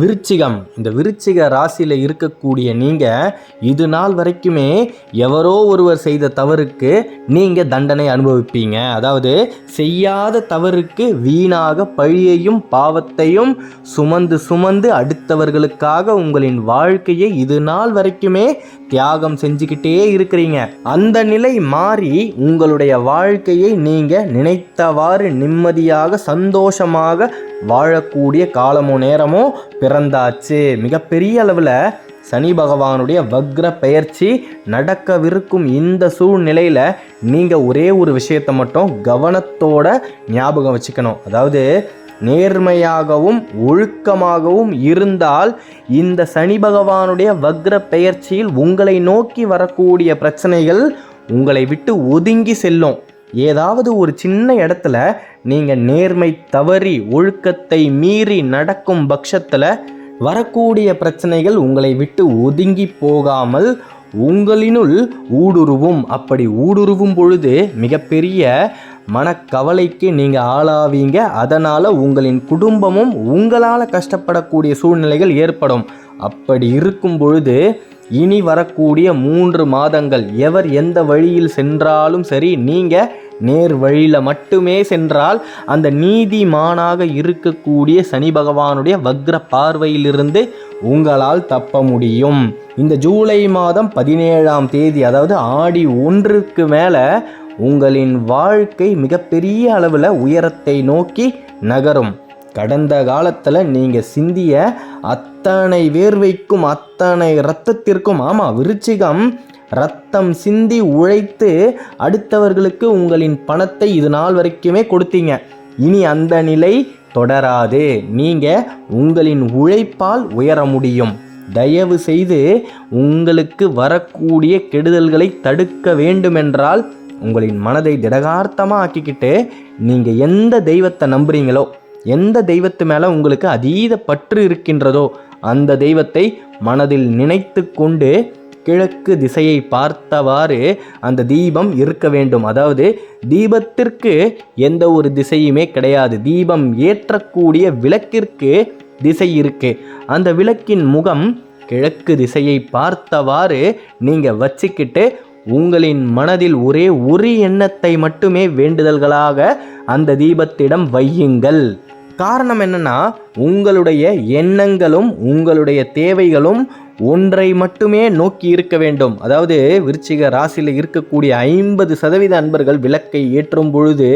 விருச்சிகம். இந்த விருச்சிக ராசியில் இருக்கக்கூடிய நீங்கள் இது நாள் வரைக்குமே எவரோ ஒருவர் செய்த தவறுக்கு நீங்கள் தண்டனை அனுபவிப்பீங்க. அதாவது செய்யாத தவறுக்கு வீணாக பழியையும் பாவத்தையும் சுமந்து சுமந்து அடுத்தவர்களுக்காக உங்களின் வாழ்க்கையை இது நாள் வரைக்குமே தியாகம் செஞ்சுக்கிட்டே இருக்கிறீங்க. அந்த நிலை மாறி உங்களுடைய வாழ்க்கையை நீங்கள் நினைத்தவாறு நிம்மதியாக சந்தோஷமாக வாழக்கூடிய காலமோ நேரமோ பிறந்தாச்சு. மிகப்பெரிய அளவில் சனி பகவானுடைய வக்ர பெயர்ச்சி நடக்கவிருக்கும் இந்த சூழ்நிலையில் நீங்கள் ஒரே ஒரு விஷயத்தை மட்டும் கவனத்தோட ஞாபகம் வச்சுக்கணும். அதாவது நேர்மையாகவும் ஒழுக்கமாகவும் இருந்தால் இந்த சனி பகவானுடைய வக்ர பெயர்ச்சியில் உங்களை நோக்கி வரக்கூடிய பிரச்சனைகள் உங்களை விட்டு ஒதுங்கி செல்லும். ஏதாவது ஒரு சின்ன இடத்துல நீங்கள் நேர்மை தவறி ஒழுக்கத்தை மீறி நடக்கும் பட்சத்தில் வரக்கூடிய பிரச்சனைகள் உங்களை விட்டு ஒதுங்கி போகாமல் உங்களினுள் ஊடுருவும். அப்படி ஊடுருவும் பொழுது மிகப்பெரிய மனக்கவலைக்கு நீங்கள் ஆளாவீங்க. அதனால் உங்களின் குடும்பமும் உங்களால் கஷ்டப்படக்கூடிய சூழ்நிலைகள் ஏற்படும். அப்படி இருக்கும் பொழுது இனி வரக்கூடிய மூன்று மாதங்கள் எவர் எந்த வழியில் சென்றாலும் சரி நீங்கள் நேர் வழியில் மட்டுமே சென்றால் அந்த நீதிமானாக இருக்கக்கூடிய சனி பகவானுடைய வக்ர பார்வையிலிருந்து உங்களால் தப்ப முடியும். இந்த ஜூலை மாதம் பதினேழாம் தேதி அதாவது ஆடி ஒன்றுக்கு மேலே உங்களின் வாழ்க்கை மிகப்பெரிய அளவில் உயரத்தை நோக்கி நகரும். கடந்த காலத்தில் நீங்கள் சிந்திய அத்தனை வேர்வைக்கும் அத்தனை இரத்தத்திற்கும் ஆமாம் விருச்சிகம் ரத்தம் சிந்தி உழைத்து அடுத்தவர்களுக்கு உங்களின் பணத்தை இது நாள் வரைக்குமே கொடுத்தீங்க. இனி அந்த நிலை தொடராது. நீங்கள் உங்களின் உழைப்பால் உயர முடியும். தயவு செய்து உங்களுக்கு வரக்கூடிய கெடுதல்களை தடுக்க வேண்டுமென்றால் உங்களின் மனதை திடகார்த்தமாக ஆக்கிக்கிட்டு நீங்கள் எந்த தெய்வத்தை நம்புறீங்களோ எந்த தெய்வத்து மேலே உங்களுக்கு அதீத பற்று இருக்கின்றதோ அந்த தெய்வத்தை மனதில் நினைத்து கொண்டு கிழக்கு திசையை பார்த்தவாறு அந்த தீபம் இருக்க வேண்டும். அதாவது தீபத்திற்கு எந்த ஒரு திசையுமே கிடையாது. தீபம் ஏற்றக்கூடிய விளக்கிற்கு திசை இருக்கு. அந்த விளக்கின் முகம் கிழக்கு திசையை பார்த்தவாறு நீங்கள் வச்சுக்கிட்டு உங்களின் மனதில் ஒரே ஒரு எண்ணத்தை மட்டுமே வேண்டுதல்களாக அந்த தீபத்திடம் வையுங்கள். காரணம் என்னன்னா உங்களுடைய எண்ணங்களும் உங்களுடைய தேவைகளும் ஒன்றை மட்டுமே நோக்கி இருக்க வேண்டும். அதாவது விருச்சிக ராசியில் இருக்கக்கூடிய ஐம்பது சதவீத அன்பர்கள் விளக்கை ஏற்றும் பொழுது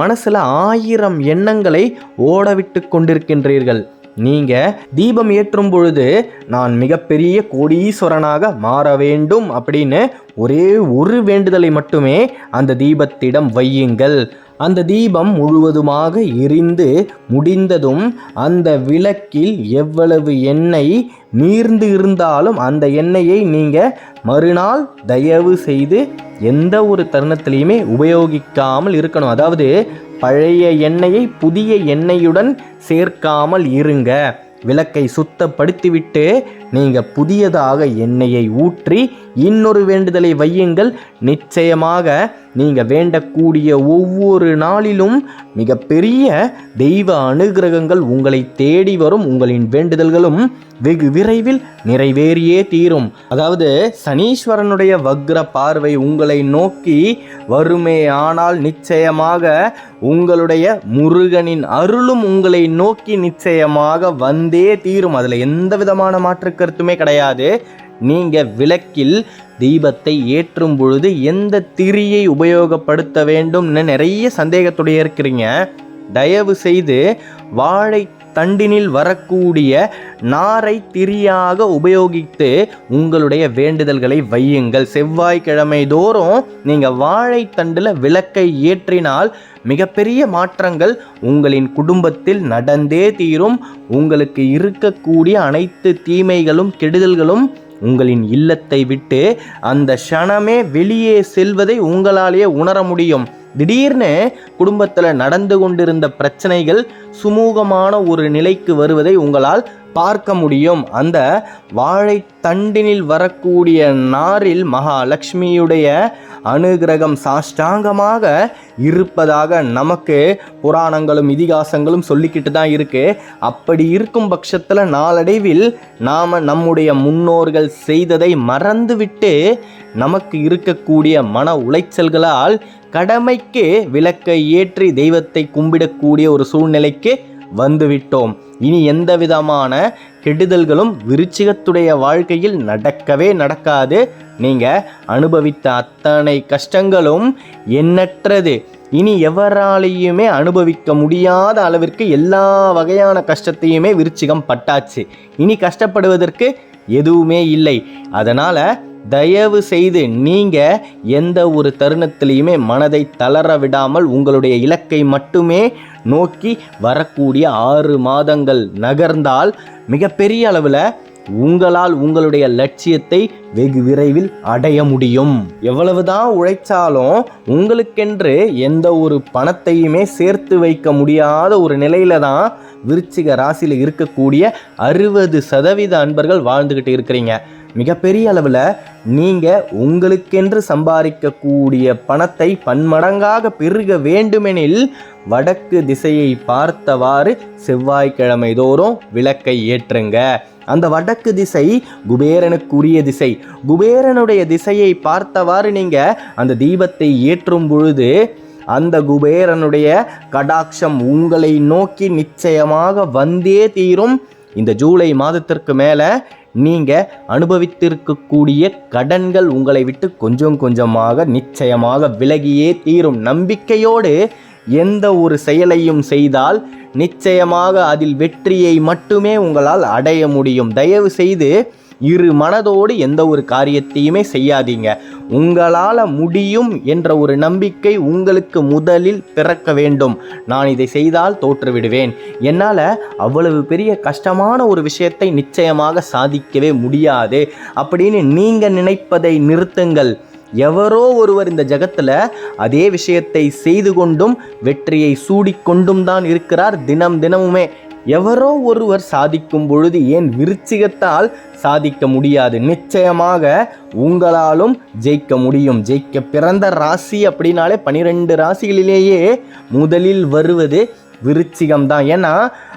மனசில் ஆயிரம் எண்ணங்களை ஓடவிட்டு கொண்டிருக்கின்றீர்கள். நீங்கள் தீபம் ஏற்றும் பொழுது நான் மிகப்பெரிய கோடீஸ்வரனாக மாற வேண்டும் அப்படின்னு ஒரே ஒரு வேண்டுதலை மட்டுமே அந்த தீபத்திடம் வையுங்கள். அந்த தீபம் முழுவதுமாக எரிந்து முடிந்ததும் அந்த விளக்கில் எவ்வளவு எண்ணெய் நீர்ந்து இருந்தாலும் அந்த எண்ணெயை நீங்கள் மறுநாள் தயவு செய்து எந்த ஒரு தருணத்திலையுமே உபயோகிக்காமல் இருக்கணும். அதாவது பழைய எண்ணெயை புதிய எண்ணெயுடன் சேர்க்காமல் இருங்க. விளக்கை சுத்தப்படுத்திவிட்டு நீங்கள் புதியதாக எண்ணெயை ஊற்றி இன்னொரு வேண்டுதலை வையுங்கள். நிச்சயமாக நீங்கள் வேண்டக்கூடிய ஒவ்வொரு நாளிலும் மிகப்பெரிய தெய்வ அனுகிரகங்கள் உங்களை தேடி வரும் உங்களின் வேண்டுதல்களும் வெகு விரைவில் நிறைவேறியே தீரும். அதாவது சனீஸ்வரனுடைய வக்ர பார்வை உங்களை நோக்கி வருமே ஆனால் நிச்சயமாக உங்களுடைய முருகனின் அருளும் உங்களை நோக்கி நிச்சயமாக வந்தே தீரும். அதில் எந்த விதமான மாற்று கருத்துமே கிடையாது. நீங்கள் விளக்கில் தீபத்தை ஏற்றும் பொழுது எந்த திரியை உபயோகப்படுத்த வேண்டும்னு நிறைய சந்தேகத்துடைய இருக்கிறீங்க. தயவு செய்து வாழை தண்டினில் வரக்கூடிய நாரை திரியாக உபயோகித்து உங்களுடைய வேண்டுதல்களை வையுங்கள். செவ்வாய்க்கிழமை தோறும் நீங்கள் வாழைத்தண்டில் விளக்கை ஏற்றினால் மிகப்பெரிய மாற்றங்கள் உங்களின் குடும்பத்தில் நடந்தே தீரும். உங்களுக்கு இருக்கக்கூடிய அனைத்து தீமைகளும் கெடுதல்களும் உங்களின் இல்லத்தை விட்டு அந்த க்ஷணமே வெளியே செல்வதை உங்களாலேயே உணர முடியும். திடீர்னு குடும்பத்தில் நடந்து கொண்டிருந்த பிரச்சனைகள் சுமூகமான ஒரு நிலைக்கு வருவதை உங்களால் பார்க்க முடியும். அந்த வாழைத்தண்டினில் வரக்கூடிய நாரில் மகாலட்சுமியுடைய அனுகிரகம் சாஷ்டாங்கமாக இருப்பதாக நமக்கு புராணங்களும் இதிகாசங்களும் சொல்லிக்கிட்டு தான் இருக்கு. அப்படி இருக்கும் பட்சத்தில் நாளடைவில் நாம் நம்முடைய முன்னோர்கள் செய்ததை மறந்துவிட்டு நமக்கு இருக்கக்கூடிய மன உளைச்சல்களால் கடமைக்கு விளக்கை ஏற்றி தெய்வத்தை கும்பிடக்கூடிய ஒரு சூழ்நிலைக்கு வந்துவிட்டோம். இனி எந்த விதமான கெடுதல்களும் விருச்சிகத்துடைய வாழ்க்கையில் நடக்கவே நடக்காது. நீங்க அனுபவித்த அத்தனை கஷ்டங்களும் எண்ணற்றது. இனி எவராலேயுமே அனுபவிக்க முடியாத அளவிற்கு எல்லா வகையான கஷ்டத்தையுமே விருச்சிகம் பட்டாச்சு. இனி கஷ்டப்படுவதற்கு எதுவுமே இல்லை. அதனால் தயவு செய்து நீங்கள் எந்த ஒரு தருணத்திலையுமே மனதை தளர விடாமல் உங்களுடைய இலக்கை மட்டுமே நோக்கி வரக்கூடிய ஆறு மாதங்கள் நகர்ந்தால் மிகப்பெரிய அளவில் உங்களால் உங்களுடைய லட்சியத்தை வெகு விரைவில் அடைய முடியும். எவ்வளவுதான் உழைச்சாலும் உங்களுக்கென்று எந்த ஒரு பணத்தையுமே சேர்த்து வைக்க முடியாத ஒரு நிலையில தான் விருச்சிக ராசியில் இருக்கக்கூடிய அறுபது சதவீத அன்பர்கள் வாழ்ந்துக்கிட்டு இருக்கிறீங்க. மிகப்பெரிய அளவில் நீங்கள் உங்களுக்கென்று சம்பாதிக்கக்கூடிய பணத்தை பன்மடங்காக பெருக வேண்டுமெனில் வடக்கு திசையை பார்த்தவாறு செவ்வாய்க்கிழமை தோறும் விளக்கை ஏற்றுங்க. அந்த வடக்கு திசை குபேரனுக்குரிய திசை. குபேரனுடைய திசையை பார்த்தவாறு நீங்கள் அந்த தீபத்தை ஏற்றும் பொழுது அந்த குபேரனுடைய கடாட்சம் உங்களை நோக்கி நிச்சயமாக வந்தே தீரும். இந்த ஜூலை மாதத்திற்கு மேலே நீங்கள் அனுபவித்திருக்கக்கூடிய கடன்கள் உங்களை விட்டு கொஞ்சம் கொஞ்சமாக நிச்சயமாக விலகியே தீரும். நம்பிக்கையோடு எந்த ஒரு செயலையும் செய்தால் நிச்சயமாக அதில் வெற்றியை மட்டுமே உங்களால் அடைய முடியும். தயவு செய்து இரு மனதோடு எந்த ஒரு காரியத்தையுமே செய்யாதீங்க. உங்களால் முடியும் என்ற ஒரு நம்பிக்கை உங்களுக்கு முதலில் பிறக்க வேண்டும். நான் இதை செய்தால் தோற்றுவிடுவேன் என்னால் அவ்வளவு பெரிய கஷ்டமான ஒரு விஷயத்தை நிச்சயமாக சாதிக்கவே முடியாது. அப்படின்னு நீங்கள் நினைப்பதை நிறுத்துங்கள். எவரோ ஒருவர் இந்த ஜகத்தில் அதே விஷயத்தை செய்து கொண்டும் வெற்றியை சூடிக்கொண்டும் தான் இருக்கிறார் தினம் தினமுமே. எவரோ ஒருவர் சாதிக்கும் பொழுது ஏன் விருச்சிகத்தால் சாதிக்க முடியாது? நிச்சயமாக உங்களாலும் ஜெயிக்க முடியும். ஜெயிக்க பிறந்த ராசி அப்படின்னாலே பனிரெண்டு ராசிகளிலேயே முதலில் வருவது விருச்சிகம் தான் ஏன்னா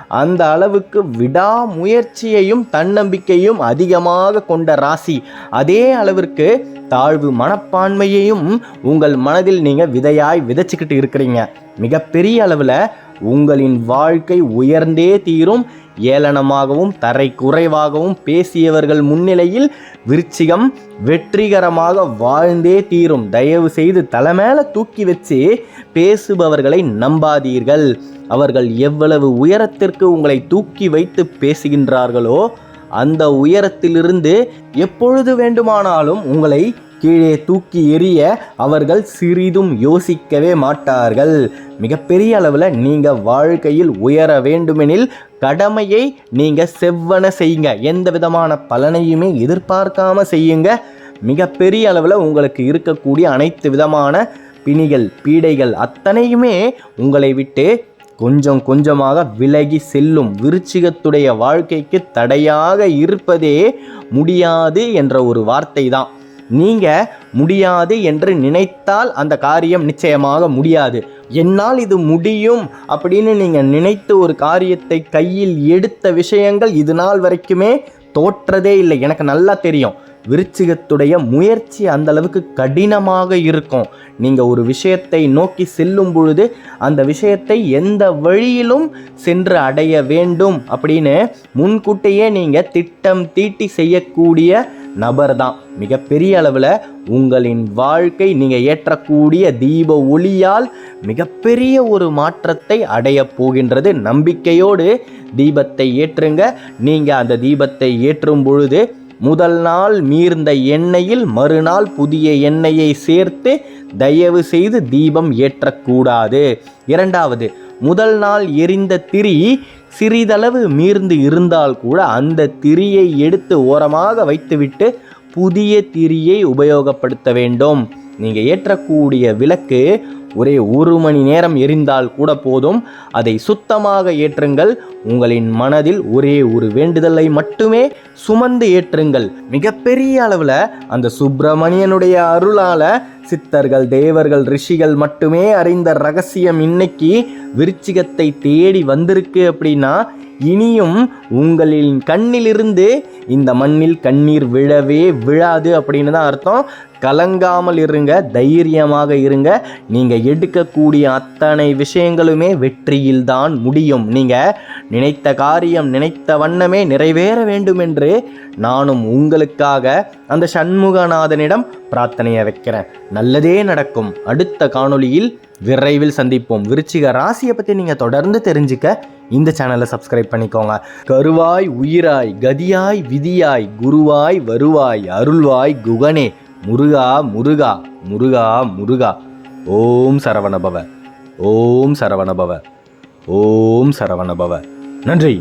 அந்த அளவுக்கு விடாமுயற்சியையும் தன்னம்பிக்கையும் அதிகமாக கொண்ட ராசி. அதே அளவிற்கு தாழ்வு மனப்பான்மையையும் உங்கள் மனதில் நீங்கள் விதையாய் விதைச்சிக்கிட்டு இருக்கிறீங்க. மிகப்பெரிய அளவில் உங்களின் வாழ்க்கை உயர்ந்தே தீரும். ஏளனமாகவும் தரை குறைவாகவும் பேசியவர்கள் முன்னிலையில் விருச்சிகம் வெற்றிகரமாக வாழ்ந்தே தீரும். தயவு செய்து தலைமேல தூக்கி வச்சு பேசுபவர்களை நம்பாதீர்கள். அவர்கள் எவ்வளவு உயரத்திற்கு உங்களை தூக்கி வைத்து பேசுகின்றார்களோ அந்த உயரத்திலிருந்து எப்பொழுது வேண்டுமானாலும் உங்களை கீழே தூக்கி எறிய அவர்கள் சிறிதும் யோசிக்கவே மாட்டார்கள். மிகப்பெரிய அளவில் நீங்கள் வாழ்க்கையில் உயர வேண்டுமெனில் கடமையை நீங்கள் செவ்வன செய்யுங்க. எந்த விதமான பலனையுமே எதிர்பார்க்காம செய்யுங்க. மிகப்பெரிய அளவில் உங்களுக்கு இருக்கக்கூடிய அனைத்து விதமான பிணிகள் பீடைகள் அத்தனையுமே உங்களை விட்டு கொஞ்சம் கொஞ்சமாக விலகி செல்லும். விருச்சிகத்துடைய வாழ்க்கைக்கு தடையாக இருப்பதே முடியாது என்ற ஒரு வார்த்தை தான் நீங்கள் முடியாது என்று நினைத்தால் அந்த காரியம் நிச்சயமாக முடியாது. என்னால் இது முடியும் அப்படின்னு நீங்கள் நினைத்து ஒரு காரியத்தை கையில் எடுத்த விஷயங்கள் இது நாள் வரைக்குமே தோற்றதே இல்லை. எனக்கு நல்லா தெரியும். விருச்சிகத்துடைய முயற்சி அந்த அளவுக்கு கடினமாக இருக்கும். நீங்கள் ஒரு விஷயத்தை நோக்கி செல்லும் பொழுது அந்த விஷயத்தை எந்த வழியிலும் சென்று அடைய வேண்டும் அப்படின்னு முன்கூட்டியே நீங்கள் திட்டம் தீட்டி செய்யக்கூடிய நபர் தான். மிகப்பெரிய அளவில் உங்களின் வாழ்க்கை நீங்கள் ஏற்றக்கூடிய தீப ஒளியால் மிகப்பெரிய ஒரு மாற்றத்தை அடைய போகின்றது. நம்பிக்கையோடு தீபத்தை ஏற்றுங்க. நீங்கள் அந்த தீபத்தை ஏற்றும் பொழுது முதல் நாள் மீர்ந்த எண்ணெயில் மறுநாள் புதிய எண்ணெயை சேர்த்து தயவு செய்து தீபம் ஏற்றக்கூடாது. இரண்டாவது முதல் நாள் எரிந்த திரி சிறிதளவு மீர்ந்து இருந்தால் கூட அந்த திரியை எடுத்து ஓரமாக வைத்துவிட்டு புதிய திரியை உபயோகப்படுத்த வேண்டும். நீங்கள் ஏற்றக்கூடிய விளக்கு ஒரே ஒரு மணி நேரம் எரிந்தால் கூட போதும். அதை சுத்தமாக ஏற்றுங்கள். உங்களின் மனதில் ஒரே ஒரு வேண்டுதலை மட்டுமே சுமந்து ஏற்றுங்கள். மிகப்பெரிய அளவில் அந்த சுப்பிரமணியனுடைய அருளால் சித்தர்கள் தேவர்கள் ரிஷிகள் மட்டுமே அறிந்த ரகசியம் இன்னைக்கு விருச்சிகத்தை தேடி வந்திருக்கு அப்படின்னா இனியும் உங்களின் கண்ணிலிருந்து இந்த மண்ணில் கண்ணீர் விழவே விழாது அப்படின்னு தான் அர்த்தம். கலங்காமல் இருங்க தைரியமாக இருங்க. நீங்கள் எடுக்கக்கூடிய அத்தனை விஷயங்களுமே வெற்றியில் தான் முடியும். நீங்கள் நினைத்த காரியம் நினைத்த வண்ணமே நிறைவேற வேண்டும் என்று நானும் உங்களுக்காக அந்த சண்முகநாதனிடம் பிரார்த்தனையை வைக்கிறேன். நல்லதே நடக்கும். அடுத்த காணொளியில் விரைவில் சந்திப்போம். விருச்சிக ராசியை பற்றி நீங்கள் தொடர்ந்து தெரிஞ்சுக்க இந்த சேனலை சப்ஸ்கிரைப் பண்ணிக்கோங்க. கருவாய் உயிராய் கதியாய் விதியாய் குருவாய் வருவாய் அருள்வாய் குகனே முருகா முருகா முருகா முருகா. ஓம் சரவணபவ. ஓம் சரவணபவ. ஓம் சரவணபவ. நன்றி.